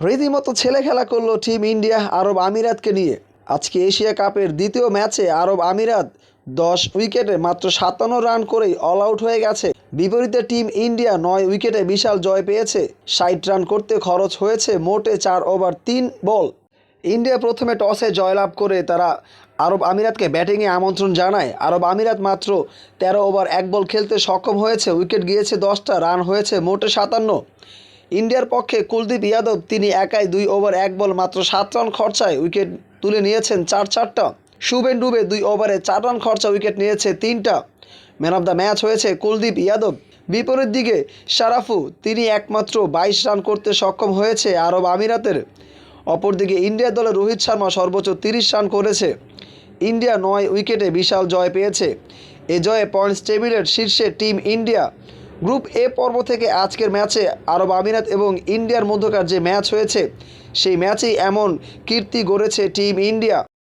রীতিমতো ছেলে খেলা করল টিম ইন্ডিয়া আরব আমিরাতকে নিয়ে। আজকে এশিয়া কাপের দ্বিতীয় ম্যাচে আরব আমিরাত দশ উইকেটে মাত্র সাতান্ন রান করেই অল আউট হয়ে গেছে। বিপরীতে টিম ইন্ডিয়া নয় উইকেটে বিশাল জয় পেয়েছে। ষাট রান করতে খরচ হয়েছে মোটে চার ওভার তিন বল। ইন্ডিয়া প্রথমে টসে জয়লাভ করে তারা আরব আমিরাতকে ব্যাটিংয়ে আমন্ত্রণ জানায়। আরব আমিরাত মাত্র তেরো ওভার এক বল খেলতে সক্ষম হয়েছে। উইকেট গিয়েছে দশটা, রান হয়েছে মোটে সাতান্ন। ইন্ডিয়ার পক্ষে কুলদীপ যাদব তিনি একাই দুই ওভার এক বল মাত্র সাত রান খরচায় উইকেট তুলে নিয়েছেন চার চারটা। শুভেন ডুবে দুই ওভারে চার রান খরচা উইকেট নিয়েছে তিনটা। ম্যান অফ দ্য ম্যাচ হয়েছে কুলদীপ যাদব। বিপরীত দিকে সারাফু তিনি একমাত্র বাইশ রান করতে সক্ষম হয়েছে আরব আমিরাতের। অপরদিকে ইন্ডিয়া দলে রোহিত শর্মা সর্বোচ্চ তিরিশ রান করেছে। ইন্ডিয়া নয় উইকেটে বিশাল জয় পেয়েছে। এ জয়ে পয়েন্টস টেবিলের শীর্ষে টিম ইন্ডিয়া। গ্রুপ এ পর্ব থেকে আজকের ম্যাচে আরব আমিরাত এবং ইন্ডিয়ার মধ্যকার যে ম্যাচ হয়েছে, সেই ম্যাচেই এমন কীর্তি গড়েছে টিম ইন্ডিয়া।